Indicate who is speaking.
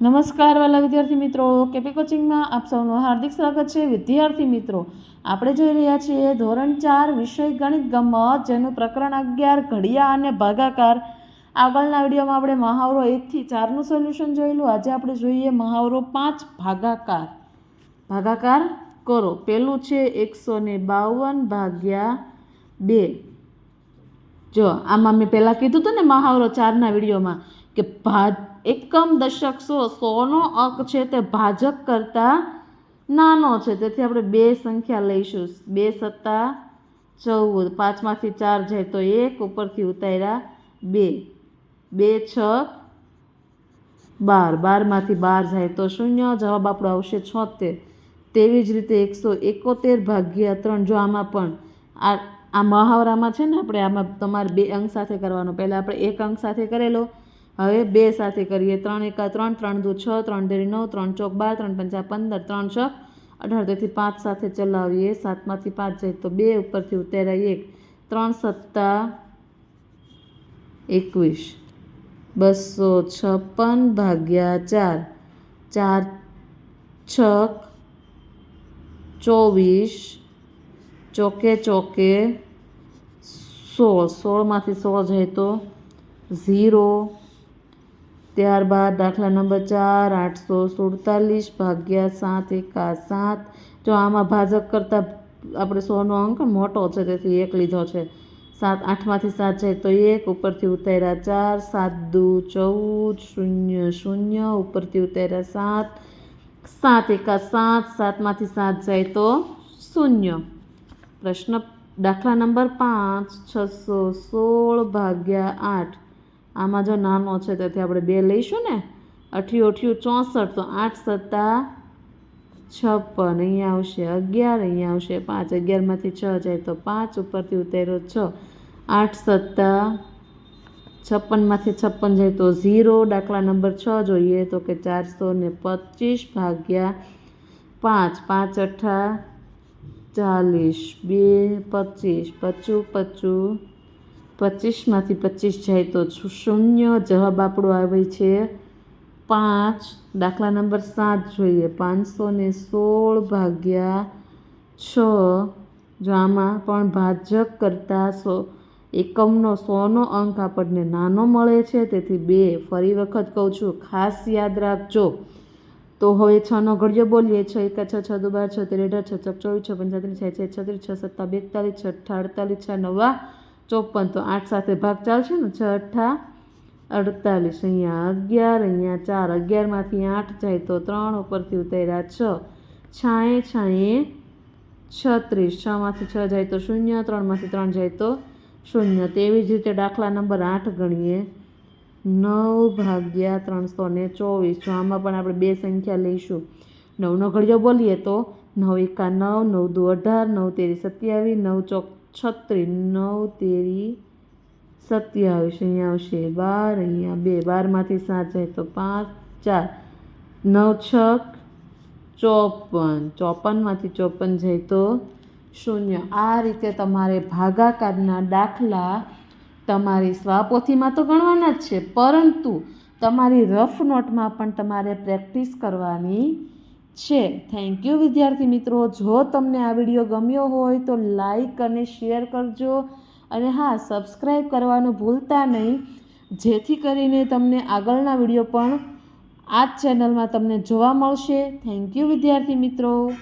Speaker 1: નમસ્કાર વાલા વિદ્યાર્થી મિત્રો, કેપી કોચિંગમાં આપ સૌનું હાર્દિક સ્વાગત છે. વિદ્યાર્થી મિત્રો, આપણે જોઈ રહ્યા છીએ ધોરણ ચાર વિષય ગણિત ગમત, જેનું પ્રકરણ અગિયાર, ઘડિયા અને ભાગાકાર. આગળના વિડીયોમાં આપણે મહાવરો એકથી ચારનું સોલ્યુશન જોયેલું. આજે આપણે જોઈએ મહાવરો પાંચ, ભાગાકાર. ભાગાકાર કરો. પેલું છે એકસો ને બાવન ભાગ્યા બે. જો, આમાં મેં પહેલાં કીધું હતું ને મહાવરો ચારના વિડીયોમાં કે ભા એકમ દશક સો સોનો અંક છે તે ભાજક કરતાં નાનો છે. તેથી આપણે બે સંખ્યા લઈશું. બે સત્તા ચૌદ. પાંચમાંથી ચાર જાય તો એક, ઉપરથી ઉતાર્યા બે. બે, છ, બાર. બારમાંથી બાર જાય તો શૂન્ય. જવાબ આપણો આવશે છોતેર. તેવી જ રીતે એકસો એકોતેર ભાગ્યા ત્રણ. જો આમાં પણ આ આ મહાવરામાં છે ને, આપણે આમાં તમારે બે અંક સાથે કરવાનો. પહેલાં આપણે એક અંક સાથે કરેલો. હવે બે સાથે કરીએ. ત્રણ એકા, ત્રણ ત્રણ દુ છ, ત્રણ દેરી નવ, ત્રણ ચોક બાર, ત્રણ પંચા પંદર, ત્રણ છ, અઢાર. તેથી પાંચ સાથે ચલાવીએ. સાતમાંથી પાંચ જાય તો બે ઉપરથી ઉતેરાય એક. ત્રણ સત્તા એકવીસ. બસો છપ્પન ભાગ્યા ચાર. ચાર છક ચોવીસ. ચોકે ચોકે સોળ સોળમાંથી સોળ જાય તો ઝીરો. ત્યારબાદ દાખલા નંબર ચાર, આઠસો સુડતાલીસ, ભાગ્યા સાત એકા સાત. જો આમાં ભાજક કરતાં આપણે સોનો અંક મોટો છે, તેથી એક લીધો છે. સાત આઠમાંથી સાત જાય તો એક, ઉપરથી ઉતાર્યા ચાર. સાત દુ ચૌદ, શૂન્ય શૂન્ય, ઉપરથી ઉતાર્યા સાત. સાત એકા સાત, સાતમાંથી સાત જાય તો શૂન્ય. પ્રશ્ન દાખલા નંબર પાંચ, છસો સોળ, ભાગ્યા આઠ. આમાં જો નાનો છે, તેથી આપણે બે લઈશું ને. અઠ્યું અઠ્યું ચોસઠ, તો આઠ સત્તા છપ્પન. અહીંયા આવશે અગિયાર, અહીંયા આવશે પાંચ. અગિયારમાંથી છ જાય તો પાંચ, ઉપરથી ઉતેરો છ. આઠ સત્તા છપ્પનમાંથી છપ્પન જાય તો ઝીરો. દાખલા નંબર છ જોઈએ તો કે ચારસો ને પચીસ ભાગ્યા પાંચ. પાંચ અઠ્ઠા ચાલીસ. બે પચીસ. પચું પચું પચીસમાંથી પચીસ જાય તો શૂન્ય. જવાબ આપણો આવે છે પાંચ. દાખલા નંબર સાત જોઈએ. પાંચસો ને સોળ ભાગ્યા છ. જો આમાં પણ ભાજક કરતાં સો, એકમનો સોનો અંક આપણને નાનો મળે છે, તેથી બે. ફરી વખત કહું છું, ખાસ યાદ રાખજો. તો હવે છનો ઘડિયો બોલીએ. છ, એકા, છ છ, દુ, બાર, છ, તેર, અઢાર, છ ચોવીસ, છ પંચાત્રીસ છ છ છત્રીસ છ સત્તા બેતાલીસ, છ અઠ્ઠા અડતાલીસ, છ, નવા ચોપન તો આઠ સાથે ભાગ ચાલશે ને છ અઠ્ઠા અડતાલીસ. અહીંયા અગિયાર, અહીંયા ચાર, અગિયારમાંથી આઠ જાય તો ત્રણ ઉપરથી ઉતાર્યા છ. છાએ છાએ છત્રીસ. છમાંથી છ જાય તો શૂન્ય, ત્રણમાંથી ત્રણ જાય તો શૂન્ય. તેવી જ રીતે દાખલા નંબર આઠ ગણીએ. નવ ભાગ્યા ત્રણસો ને ચોવીસ. જો આમાં પણ આપણે બે સંખ્યા લઈશું. નવનો ઘડિયો બોલીએ તો નવ એકા નવ નવ દુ અઢાર, નવ તેરી સત્યાવીસ, નવ ચોક છત્રીસ નવ, તેરી સત્યાવીસ અહીંયા આવશે, બાર, અહીંયા બે, બારમાંથી સાત જાય તો પાંચ, ચાર નવ છક ચોપન, ચોપનમાંથી ચોપન જાય તો શૂન્ય. આ રીતે તમારે ભાગાકારના દાખલા તમારી સ્વાપોથીમાં તો ગણવાના જ છે, પરંતુ તમારી રફ નોટમાં પણ તમારે પ્રેક્ટિસ કરવાની છે. થેન્ક યુ વિદ્યાર્થી મિત્રો. જો તમને આ વીડિયો ગમ્યો હોય તો લાઈક અને શેર કરજો. અને હા સબસ્ક્રાઈબ કરવાનું ભૂલતા નહીં. જેથી કરીને તમને આગળના વીડિયો પણ આ જ ચેનલમાં તમને જોવા મળશે. થેન્ક યુ વિદ્યાર્થી મિત્રો.